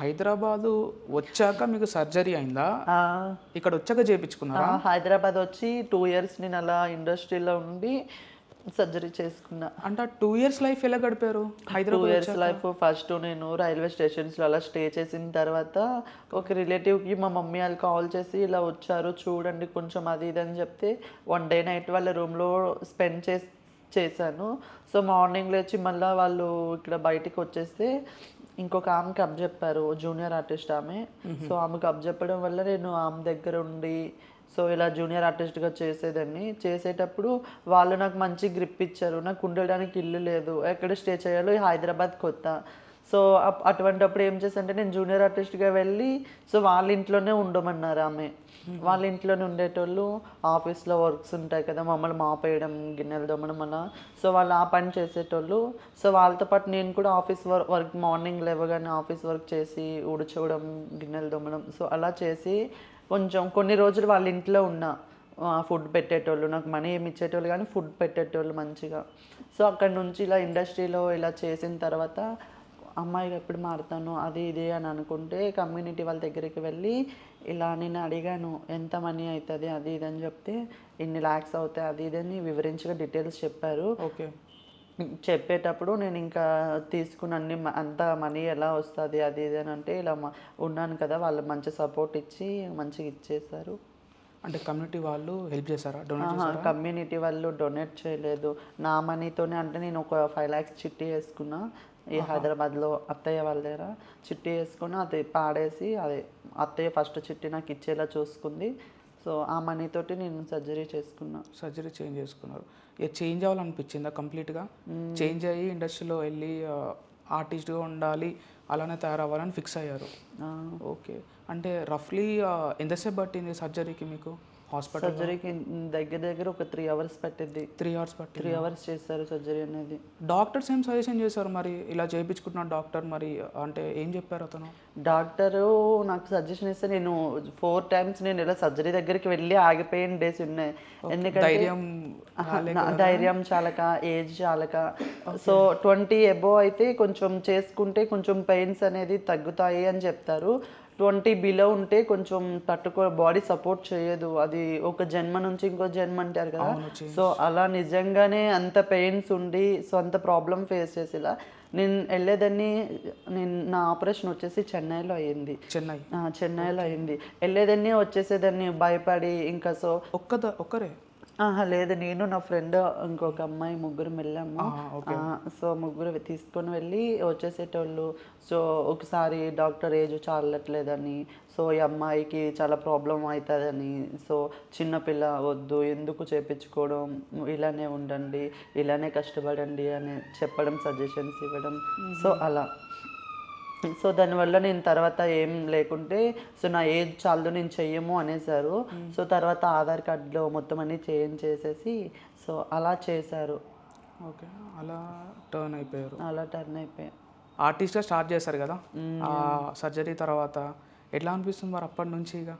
హైదరాబాదు వచ్చాక మీకు సర్జరీ అయిందా? ఇక్కడ వచ్చాక చేయించుకున్నారా హైదరాబాద్ వచ్చి టూ ఇయర్స్ నేను అలా ఇండస్ట్రీలో ఉండి సర్జరీ చేసుకున్నా. అంటే టూ ఇయర్స్ లైఫ్ ఎలా గడిపారు? టూ ఇయర్స్ లైఫ్ ఫస్ట్ నేను రైల్వే స్టేషన్స్లో అలా స్టే చేసిన తర్వాత ఒక రిలేటివ్కి మా మమ్మీ వాళ్ళు కాల్ చేసి ఇలా వచ్చారు చూడండి కొంచెం అది ఇది అని చెప్తే వన్ డే నైట్ వాళ్ళ రూమ్లో స్పెండ్ చేసి చేశాను. సో మార్నింగ్ లేచి మళ్ళీ వాళ్ళు ఇక్కడ బయటికి వచ్చేస్తే ఇంకొక ఆమెకి అప్ చెప్పారు జూనియర్ ఆర్టిస్ట్ ఆమె. సో ఆమెకు అప్ చెప్పడం వల్ల నేను ఆమె దగ్గర ఉండి సో ఇలా జూనియర్ ఆర్టిస్ట్గా చేసేదాన్ని. చేసేటప్పుడు వాళ్ళు నాకు మంచి గ్రిప్ ఇచ్చారు. నాకు ఉండడానికి ఇల్లు లేదు. ఎక్కడ స్టే చేయాలో హైదరాబాద్ కొత్త. సో అటువంటప్పుడు ఏం చేశానంటే నేను జూనియర్ ఆర్టిస్ట్గా వెళ్ళి సో వాళ్ళ ఇంట్లోనే ఉండమన్నారు ఆమె. వాళ్ళ ఇంట్లోనే ఉండేటోళ్ళు ఆఫీస్లో వర్క్స్ ఉంటాయి కదా మమ్మల్ని మాపేయడం గిన్నెలు దొమ్మడం అలా. సో వాళ్ళు ఆ పని చేసేటోళ్ళు. సో వాళ్ళతో పాటు నేను కూడా ఆఫీస్ వర్క్ వర్క్ మార్నింగ్ లేవగానే ఆఫీస్ వర్క్ చేసి ఊడ్చోవడం గిన్నెలు దొమ్మడం సో అలా చేసి కొంచెం కొన్ని రోజులు వాళ్ళ ఇంట్లో ఉన్నా ఫుడ్ పెట్టేటోళ్ళు నాకు మనీ ఏమి ఇచ్చేటోళ్ళు కానీ ఫుడ్ పెట్టేటోళ్ళు మంచిగా. సో అక్కడ నుంచి ఇలా ఇండస్ట్రీలో ఇలా చేసిన తర్వాత అమ్మాయి ఎప్పుడు మారుతాను అది ఇది అని అనుకుంటే కమ్యూనిటీ వాళ్ళ దగ్గరికి వెళ్ళి ఇలా నేను అడిగాను ఎంత మనీ అవుతుంది అది ఇది అని చెప్తే ఇన్ని ల్యాక్స్ అవుతాయి అది ఇది అని వివరించగా డీటెయిల్స్ చెప్పారు. ఓకే. చెప్పేటప్పుడు నేను ఇంకా తీసుకున్న అన్ని అంత మనీ ఎలా వస్తుంది అది ఇది అని అంటే ఇలా ఉన్నాను కదా వాళ్ళు మంచి సపోర్ట్ ఇచ్చి మంచిగా ఇచ్చేసారు అంటే కమ్యూనిటీ వాళ్ళు హెల్ప్ చేశారా? డొనేట్ కమ్యూనిటీ వాళ్ళు డొనేట్ చేయలేదు. నా మనీతోనే అంటే నేను ఒక ఫైవ్ ల్యాక్స్ చిట్టి వేసుకున్నా. ఈ హైదరాబాద్లో అత్తయ్య వాళ్ళ దగ్గర చిట్టి వేసుకుని అది పాడేసి అది అత్తయ్య ఫస్ట్ చిట్టి నాకు ఇచ్చేలా చూసుకుంది. సో ఆ మనీతోటి నేను సర్జరీ చేసుకున్నా. సర్జరీ చేంజ్ చేసుకున్నారు. ఇక చేంజ్ అవ్వాలనిపించిందా కంప్లీట్గా? చేంజ్ అయ్యి ఇండస్ట్రీలో వెళ్ళి ఆర్టిస్ట్గా ఉండాలి అలానే తయారవ్వాలని ఫిక్స్ అయ్యారు. ఓకే. అంటే రఫ్లీ ఎంతసేపు పట్టింది సర్జరీకి మీకు? హాస్పిటల్ సర్జరీకి దగ్గర దగ్గర ఒక త్రీ అవర్స్ పట్టింది త్రీ అవర్స్ పట్టి త్రీ అవర్స్ చేస్తారు సర్జరీ అనేది. డాక్టర్స్ ఏం సజెషన్ చేశారు మరి? ఇలా చేయించుకుంటున్న డాక్టర్ మరి అంటే ఏం చెప్పారు అతను? డాక్టరు నాకు సజెషన్ ఇస్తే నేను ఫోర్ టైమ్స్ నేను ఇలా సర్జరీ దగ్గరికి వెళ్ళి ఆగిపోయిన డేస్ ఉన్నాయి. ఎందుకంటే ధైర్యం చాలక ఏజ్ చాలక. సో ట్వంటీ ఎబో అయితే కొంచెం చేసుకుంటే కొంచెం పెయిన్స్ అనేది తగ్గుతాయి అని చెప్తారు. ట్వంటీ బిలో ఉంటే కొంచెం తట్టుకో బాడీ సపోర్ట్ చేయదు. అది ఒక జన్మ నుంచి ఇంకో జన్మ అంటారు కదా. సో అలా నిజంగానే అంత పెయిన్స్ ఉండి సో అంత ప్రాబ్లం ఫేస్ చేసేలా నేను వెళ్ళేదాన్ని నేను నా ఆపరేషన్ వచ్చేసి చెన్నైలో అయ్యింది చెన్నై. చెన్నైలో అయింది. వెళ్ళేదాన్ని వచ్చేసేదాన్ని భయపడి ఇంకా సో ఒక్క ద- ఒక్కరే? ఆహా లేదు. నేను నా ఫ్రెండ్ ఇంకొక అమ్మాయి ముగ్గురు వెళ్ళాము సో ముగ్గురు తీసుకొని వెళ్ళి వచ్చేసేటోళ్ళు. సో ఒకసారి డాక్టర్ ఏజ్ చాలట్లేదని. సో ఈ అమ్మాయికి చాలా ప్రాబ్లం అవుతుందని. సో చిన్నపిల్ల వద్దు ఎందుకు చేపించుకోవడం ఇలానే ఉండండి ఇలానే కష్టపడండి అని చెప్పడం సజెషన్స్ ఇవ్వడం. సో అలా. సో దానివల్ల నేను తర్వాత ఏం లేకుంటే సో నా ఏజ్ చాలు నేను చెయ్యము అనేసారు. సో తర్వాత ఆధార్ కార్డులో మొత్తం అన్ని చేంజ్ చేసేసి సో అలా చేశారు. ఓకే. అలా టర్న్ అయిపోయారు. అలా టర్న్ అయిపోయాయి ఆర్టిస్ట్గా స్టార్ట్ చేశారు కదా? ఆ సర్జరీ తర్వాత ఎట్లా అనిపిస్తుంది మరి అప్పటి నుంచి ఇక?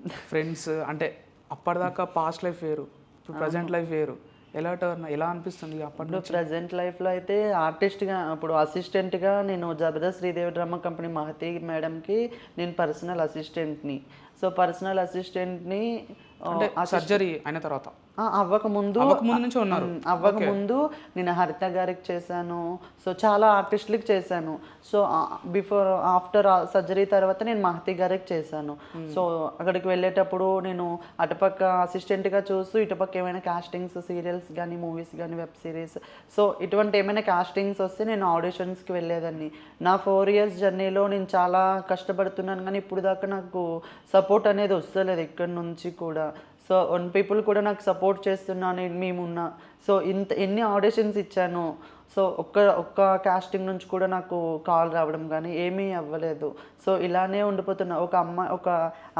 ఫ్రెండ్స్ అంటే అప్పటిదాకా పాస్ట్ లైఫ్ వేరు. ఇప్పుడు ప్రజెంట్ లైఫ్ వేరు. ఎలా టర్న్ ఎలా అనిపిస్తుంది ఇక అప్పటి ఇప్పుడు ప్రజెంట్ లైఫ్లో అయితే ఆర్టిస్ట్గా ఇప్పుడు అసిస్టెంట్గా నేను జబర్దస్త్ శ్రీదేవి డ్రామా కంపెనీ మహతి మేడంకి నేను పర్సనల్ అసిస్టెంట్ని సో పర్సనల్ అసిస్టెంట్ని సర్జరీ అయిన తర్వాత? అవ్వక ముందు అవ్వక ముందు నుంచి ఉన్నారు. అవ్వక ముందు నేను హరిత గారికి చేశాను. సో చాలా ఆర్టిస్టులకి చేశాను. సో బిఫోర్ ఆఫ్టర్ సర్జరీ తర్వాత నేను మహతి గారికి చేశాను. సో అక్కడికి వెళ్ళేటప్పుడు నేను అటుపక్క అసిస్టెంట్గా చూస్తూ ఇటుపక్క ఏమైనా కాస్టింగ్స్ సీరియల్స్ కానీ మూవీస్ కానీ వెబ్ సిరీస్ సో ఇటువంటి ఏమైనా కాస్టింగ్స్ వస్తే నేను ఆడిషన్స్కి వెళ్ళేదాన్ని. నా ఫోర్ ఇయర్స్ జర్నీలో నేను చాలా కష్టపడుతున్నాను కానీ ఇప్పుడు దాకా నాకు సపోర్ట్ అనేది వస్తలేదు ఇక్కడి నుంచి కూడా. సో వన్ పీపుల్ కూడా నాకు సపోర్ట్ చేస్తున్నాను మేమున్నా. సో ఇంత ఎన్ని ఆడిషన్స్ ఇచ్చాను సో ఒక్క ఒక్క కాస్టింగ్ నుంచి కూడా నాకు కాల్ రావడం కానీ ఏమీ అవ్వలేదు. సో ఇలానే ఉండిపోతున్నా. ఒక అమ్మాయి ఒక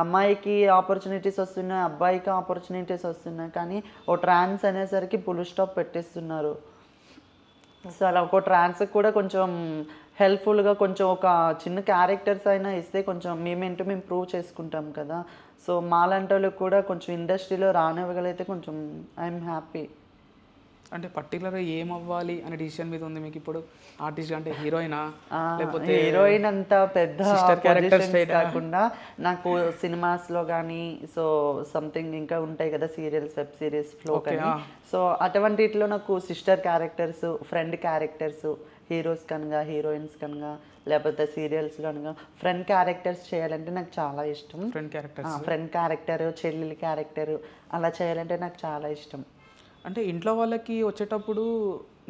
అమ్మాయికి ఆపర్చునిటీస్ వస్తున్నాయి అబ్బాయికి ఆపర్చునిటీస్ వస్తున్నాయి కానీ ఓ ట్రాన్స్ అనేసరికి పులు స్టాప్ పెట్టేస్తున్నారు. సో అలా ఒక ట్రాన్స్ కూడా కొంచెం హెల్ప్ఫుల్గా కొంచెం ఒక చిన్న క్యారెక్టర్స్ అయినా ఇస్తే కొంచెం మేమేంటో మేము ప్రూవ్ చేసుకుంటాం కదా. సో మాలాంటి వాళ్ళకి కూడా కొంచెం ఇండస్ట్రీలో రానివ్వగలిగితే కొంచెం ఐఎమ్ హ్యాపీ అంటే పర్టికులర్గా ఏం అవ్వాలి అనే డిసిషన్ మీద ఉంది మీకు ఇప్పుడు ఆర్టిస్ట్ అంటే హీరోయినా లేకపోతే హీరోయిన్ అంత పెద్ద ఆ? కాకుండా నాకు సినిమాస్లో కానీ సో సంథింగ్ ఇంకా ఉంటాయి కదా సీరియల్స్ వెబ్ సిరీస్ ఫ్లో కానీ. సో అటువంటిట్లో నాకు sister characters friend characters heroes కనుక హీరోయిన్స్ కనుక లేకపోతే సీరియల్స్ కనుక ఫ్రెండ్ క్యారెక్టర్స్ చేయాలంటే నాకు చాలా ఇష్టం. ఫ్రెండ్ క్యారెక్టర్స్ ఫ్రెండ్ క్యారెక్టర్ చెల్లెలి క్యారెక్టర్ అలా చేయాలంటే నాకు చాలా ఇష్టం. అంటే ఇంట్లో వాళ్ళకి వచ్చేటప్పుడు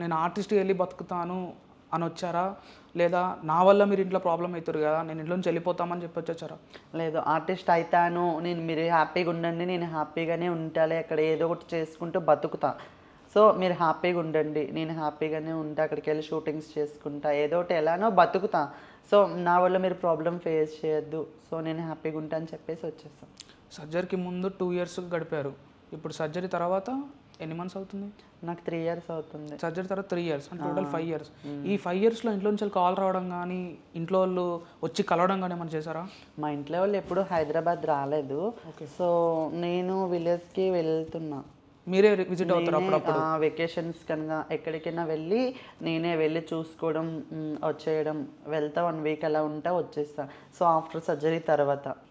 నేను ఆర్టిస్ట్ వెళ్ళి బతుకుతాను అని వచ్చారా? లేదా నా వల్ల మీరు ఇంట్లో ప్రాబ్లం అవుతారు కదా నేను ఇంట్లో నుంచి వెళ్ళిపోతామని చెప్పి వచ్చారా? లేదు ఆర్టిస్ట్ అవుతాను నేను మీరు హ్యాపీగా ఉండండి నేను హ్యాపీగానే ఉంటాలే అక్కడ ఏదో ఒకటి చేసుకుంటూ బతుకుతా. సో మీరు హ్యాపీగా ఉండండి. నేను హ్యాపీగానే ఉంటా అక్కడికి వెళ్ళి షూటింగ్స్ చేసుకుంటా. ఏదో ఒకటి ఎలానో బతుకుతా. సో నా వల్ల మీరు ప్రాబ్లం ఫేస్ చేయొద్దు. సో నేను హ్యాపీగా ఉంటా అని చెప్పేసి వచ్చేసాను సర్జరీకి ముందు టూ ఇయర్స్ గడిపారు. ఇప్పుడు సర్జరీ తర్వాత ఎన్ని మంత్స్ అవుతుంది? నాకు త్రీ ఇయర్స్ అవుతుంది. సర్జరీ తర్వాత త్రీ ఇయర్స్. అంటే టోటల్ ఫైవ్ ఇయర్స్. ఈ ఫైవ్ ఇయర్స్లో ఇంట్లో నుంచి కాల్ రావడం కానీ ఇంట్లో వాళ్ళు వచ్చి కలవడం కానీ ఏమైనా చేశారా? మా ఇంట్లో వాళ్ళు ఎప్పుడు హైదరాబాద్ రాలేదు. సో నేను విలేజ్కి వెళ్తున్నా. మీరే విజిట్ అవుతారు అప్పుడప్పుడు? వెకేషన్స్ కనుక ఎక్కడికైనా వెళ్ళి నేనే వెళ్ళి చూసుకోవడం వచ్చేయడం వెళ్తా వన్ వీక్ అలా ఉంటా వచ్చేస్తా. సో ఆఫ్టర్ సర్జరీ తర్వాత.